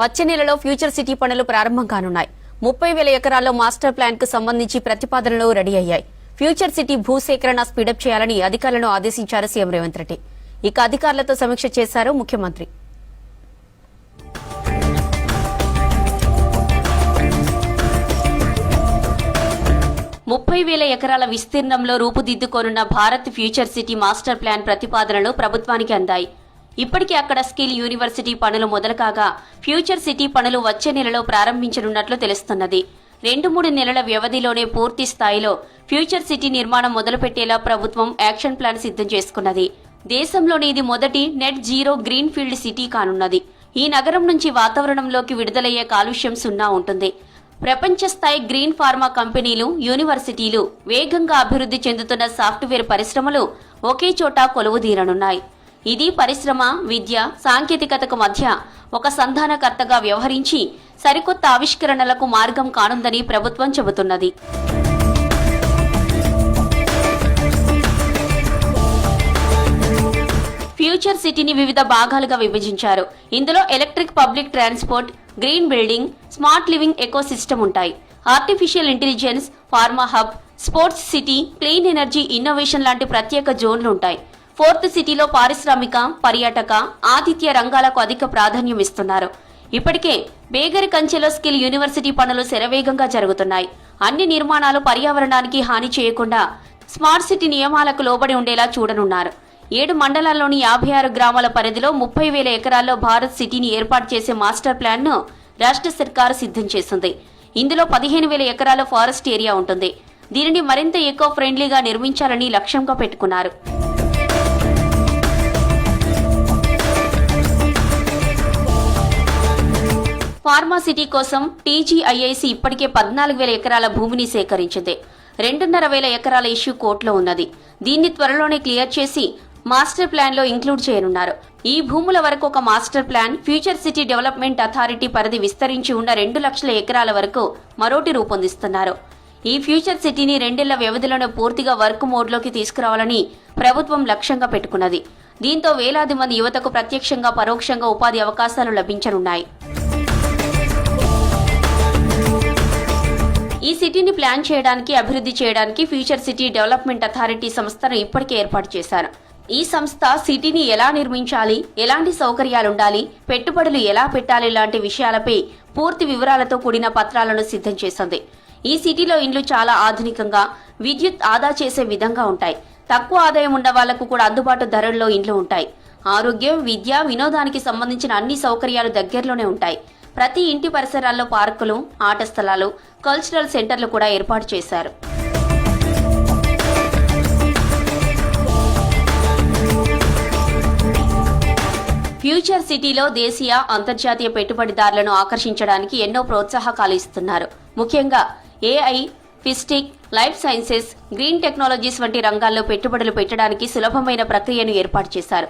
వచ్చే నెలలో future city పనులు ప్రారంభం కానున్నాయి. ముప్పై వేల ఎకరాల్లో మాస్టర్ ప్లాన్కు సంబంధించి ప్రతిపాదనలు రెడీ అయ్యాయి. ఫ్యూచర్ సిటీ భూసేకరణ స్పీడప్ చేయాలని అధికారులను ఆదేశించారు సీఎం రేవంత్ రెడ్డి. ఇక అధికారులతో సమీక్ష చేశారు ముఖ్యమంత్రి. ముప్పై వేల ఎకరాల విస్తీర్ణంలో రూపుదిద్దుకోనున్న Bharat future city master plan ప్రతిపాదనలు ప్రభుత్వానికి అందాయి. ఇప్పటికే అక్కడ స్కిల్ యూనివర్సిటీ పనులు మొదలు కాగా ఫ్యూచర్ సిటీ పనులు వచ్చే నెలలో ప్రారంభించనున్నట్లు తెలుస్తున్నది. రెండు మూడు నెలల వ్యవధిలోనే పూర్తి స్థాయిలో ఫ్యూచర్ సిటీ నిర్మాణం మొదలుపెట్టేలా ప్రభుత్వం యాక్షన్ ప్లాన్ సిద్ధం చేసుకున్నది. దేశంలోని ఇది మొదటి net zero greenfield city కానున్నది. ఈ నగరం నుంచి వాతావరణంలోకి విడుదలయ్యే కాలుష్యం సున్నా ఉంటుంది. ప్రపంచ స్థాయి గ్రీన్ ఫార్మా కంపెనీలు యూనివర్సిటీలు వేగంగా అభివృద్ధి చెందుతున్న సాఫ్ట్వేర్ పరిశ్రమలు ఒకే చోట కొలువుదీరనున్నాయి. ఇది పరిశ్రమ విద్య సాంకేతికతకు మధ్య ఒక సంధానకర్తగా వ్యవహరించి సరికొత్త ఆవిష్కరణలకు మార్గం కానుందని ప్రభుత్వం చెబుతున్నది. ఫ్యూచర్ సిటీని వివిధ భాగాలుగా విభజించారు. ఇందులో electric public transport green building smart living ecosystem ఉంటాయి. Artificial intelligence pharma hub sports city clean energy innovation లాంటి ప్రత్యేక జోన్లు ఉంటాయి. ఫోర్త్ సిటీలో పారిశ్రామిక పర్యాటక ఆతిథ్య రంగాలకు అధిక ప్రాధాన్యం ఇస్తున్నారు. ఇప్పటికే బేగరి కంచెలో స్కిల్ యూనివర్సిటీ పనులు శరవేగంగా జరుగుతున్నాయి. అన్ని నిర్మాణాలు పర్యావరణానికి హాని చేయకుండా స్మార్ట్ సిటీ నియమాలకు లోబడి ఉండేలా చూడనున్నారు. ఏడు మండలాల్లోని యాభై ఆరు గ్రామాల పరిధిలో ముప్పై వేల ఎకరాల్లో భారత్ సిటీని ఏర్పాటు చేసే మాస్టర్ ప్లాన్ను రాష్ట్ర సర్కారు సిద్ధం చేసింది. ఇందులో పదిహేను వేల ఎకరాల ఫారెస్ట్ ఏరియా ఉంటుంది. దీనిని మరింత ఎకో ఫ్రెండ్లీగా నిర్మించాలని లక్ష్యంగా పెట్టుకున్నారు. ఫార్మా సిటీ కోసం టీజీఐఐసి ఇప్పటికే పద్నాలుగు వేల ఎకరాల భూమిని సేకరించింది. రెండున్నర వేల ఎకరాల ఇష్యూ కోర్టులో ఉన్నది. దీన్ని త్వరలోనే క్లియర్ చేసి మాస్టర్ ప్లాన్లో ఇంక్లూడ్ చేయనున్నారు. ఈ భూముల వరకు ఒక master plan future city development authority పరిధి విస్తరించి ఉన్న రెండు లక్షల ఎకరాల వరకు మరోటి రూపొందిస్తున్నారు. ఈ ఫ్యూచర్ సిటీని రెండేళ్ళ వ్యవధిలోనే పూర్తిగా వర్క్ మోడ్లోకి తీసుకురావాలని ప్రభుత్వం లక్ష్యంగా పెట్టుకున్నది. దీంతో వేలాది మంది యువతకు ప్రత్యక్షంగా పరోక్షంగా ఉపాధి అవకాశాలు లభించనున్నాయి. ఈ సిటీని ప్లాన్ చేయడానికి అభివృద్ధి చేయడానికి ఫ్యూచర్ సిటీ డెవలప్మెంట్ అథారిటీ సంస్థను ఇప్పటికే ఏర్పాటు చేశారు. ఈ సంస్థ సిటీని ఎలా నిర్మించాలి ఎలాంటి సౌకర్యాలు ఉండాలి పెట్టుబడులు ఎలా పెట్టాలి లాంటి విషయాలపై పూర్తి వివరాలతో కూడిన పత్రాలను సిద్ధం చేసింది. ఈ సిటీలో ఇండ్లు చాలా ఆధునికంగా విద్యుత్ ఆదా చేసే విధంగా ఉంటాయి. తక్కువ ఆదాయం ఉన్న వాళ్ళకు కూడా అందుబాటు ధరల్లో ఇండ్లు ఉంటాయి. ఆరోగ్యం విద్య వినోదానికి సంబంధించిన అన్ని సౌకర్యాలు దగ్గరలోనే ఉంటాయి. ప్రతి ఇంటి పరిసరాల్లో పార్కులు ఆట స్థలాలు కల్చరల్ సెంటర్లు కూడా ఏర్పాటు చేశారు. ఫ్యూచర్ సిటీలో దేశీయ అంతర్జాతీయ పెట్టుబడిదారులను ఆకర్షించడానికి ఎన్నో ప్రోత్సాహకాలు ఇస్తున్నారు. ముఖ్యంగా ఏఐ ఫిస్టిక్ లైఫ్ సైన్సెస్ గ్రీన్ టెక్నాలజీస్ వంటి రంగాల్లో పెట్టుబడులు పెట్టడానికి సులభమైన ప్రక్రియను ఏర్పాటు చేశారు.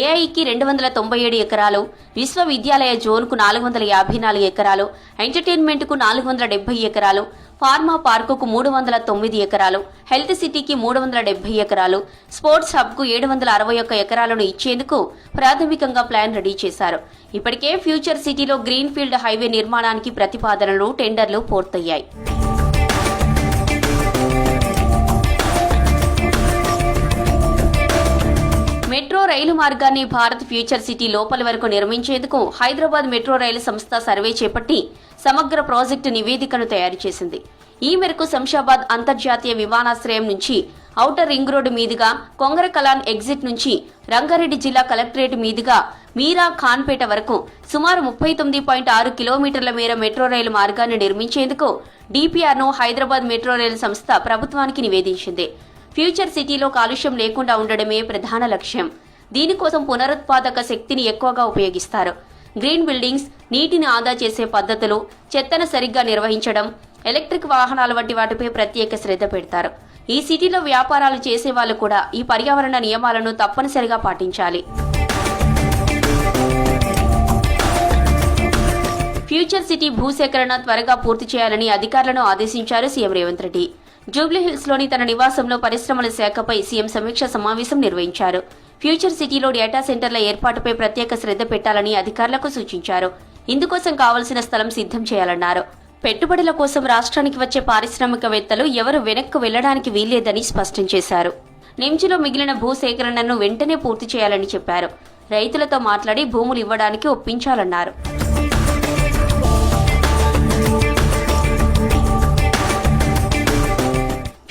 ఏఐకి రెండు వందల తొంభై ఏడు ఎకరాలు విశ్వవిద్యాలయ జోన్కు నాలుగు వందల యాభై నాలుగు ఎకరాలు ఎంటర్టైన్మెంట్కు నాలుగు వందల డెబ్బై ఎకరాలు ఫార్మా పార్కుకు మూడు వందల తొమ్మిది ఎకరాలు హెల్త్ సిటీకి మూడు వందల డెబ్బై ఎకరాలు స్పోర్ట్స్ హబ్కు ఏడు వందల అరవై ఒక్క ఎకరాలను ఇచ్చేందుకు ప్రాథమికంగా ప్లాన్ రెడీ చేశారు. ఇప్పటికే ఫ్యూచర్ సిటీలో గ్రీన్ఫీల్డ్ హైవే నిర్మాణానికి ప్రతిపాదనలు టెండర్లు పూర్తయ్యాయి. మెట్రో రైలు మార్గాన్ని భారత్ ఫ్యూచర్ సిటీ లోపలి వరకు నిర్మించేందుకు హైదరాబాద్ మెట్రో రైలు సంస్థ సర్వే చేపట్టి సమగ్ర ప్రాజెక్టు నివేదికను తయారు చేసింది. ఈ మేరకు శంషాబాద్ అంతర్జాతీయ విమానాశ్రయం నుంచి ఔటర్ రింగ్ రోడ్డు మీదుగా కొంగరకలాన్ ఎగ్జిట్ నుంచి రంగారెడ్డి జిల్లా కలెక్టరేట్ మీదుగా మీరా ఖాన్పేట వరకు సుమారు ముప్పై తొమ్మిది పాయింట్ ఆరు కిలోమీటర్ల మేర మెట్రో రైలు మార్గాన్ని నిర్మించేందుకు డిపిఆర్ను హైదరాబాద్ మెట్రో రైలు సంస్థ ప్రభుత్వానికి నివేదించింది. ఫ్యూచర్ సిటీలో కాలుష్యం లేకుండా ఉండడమే ప్రధాన లక్ష్యం. దీనికోసం పునరుత్పాదక శక్తిని ఎక్కువగా ఉపయోగిస్తారు. గ్రీన్ బిల్డింగ్స్ నీటిని ఆదా చేసే పద్ధతులు చెత్తను సరిగ్గా నిర్వహించడం ఎలక్ట్రిక్ వాహనాల వంటి వాటిపై ప్రత్యేక శ్రద్ధ పెడతారు. ఈ సిటీలో వ్యాపారాలు చేసే వాళ్ళు కూడా ఈ పర్యావరణ నియమాలను తప్పనిసరిగా పాటించాలి. ఫ్యూచర్ సిటీ భూసేకరణ త్వరగా పూర్తి చేయాలని అధికారులను ఆదేశించారు సీఎం రేవంత్ రెడ్డి. జూబ్లీహిల్స్లోని తన నివాసంలో పరిశ్రమల శాఖపై సీఎం సమీక్ష సమావేశం నిర్వహించారు. ఫ్యూచర్ సిటీలో డేటా సెంటర్ల ఏర్పాటుపై ప్రత్యేక శ్రద్ధ పెట్టాలని అధికారులకు సూచించారు. ఇందుకోసం కావలసిన స్థలం సిద్ధం చేయాలన్నారు. పెట్టుబడుల కోసం రాష్ట్రానికి వచ్చే పారిశ్రామికవేత్తలు ఎవరు వెనక్కు వెళ్ళడానికి వీల్లేదని స్పష్టం చేశారు. నిమ్చిలో మిగిలిన భూసేకరణను వెంటనే పూర్తి చేయాలని చెప్పారు. రైతులతో మాట్లాడి భూములు ఇవ్వడానికి ఒప్పించాలన్నారు.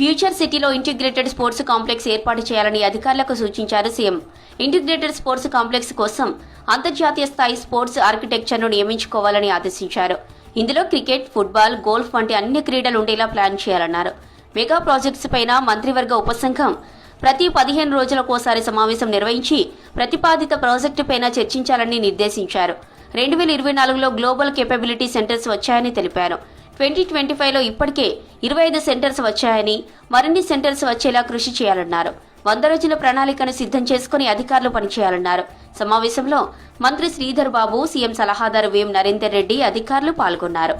ఫ్యూచర్ సిటీలో ఇంటిగ్రేటెడ్ స్పోర్ట్స్ కాంప్లెక్స్ ఏర్పాటు చేయాలని అధికారులకు సూచించారు సీఎం. ఇంటిగ్రేటెడ్ స్పోర్ట్స్ కాంప్లెక్స్ కోసం అంతర్జాతీయ స్థాయి స్పోర్ట్స్ ఆర్కిటెక్చర్ను నియమించుకోవాలని ఆదేశించారు. ఇందులో క్రికెట్ ఫుట్బాల్ గోల్ఫ్ వంటి అన్ని క్రీడలు ఉండేలా ప్లాన్ చేయాలన్నారు. మెగా ప్రాజెక్ట్స్ పైన మంత్రివర్గ ఉపసంఘం ప్రతి పదిహేను రోజులకోసారి సమావేశం నిర్వహించి ప్రతిపాదిత ప్రాజెక్టు పైన చర్చించాలని నిర్దేశించారు. రెండు వేల ఇరవై నాలుగులో గ్లోబల్ కేపబిలిటీ సెంటర్స్ వచ్చాయని తెలిపారు. ట్వంటీ ట్వంటీ ఫైవ్లో ఇప్పటికే ఇరవై ఐదు సెంటర్స్ వచ్చాయని మరిన్ని సెంటర్స్ వచ్చేలా కృషి చేయాలన్నారు. వంద రోజుల ప్రణాళికను సిద్ధం చేసుకుని అధికారులు పనిచేయాలన్నారు. సమావేశంలో మంత్రి శ్రీధర్ బాబు సీఎం సలహాదారు వేం నరేందర్ రెడ్డి అధికారులు పాల్గొన్నారు.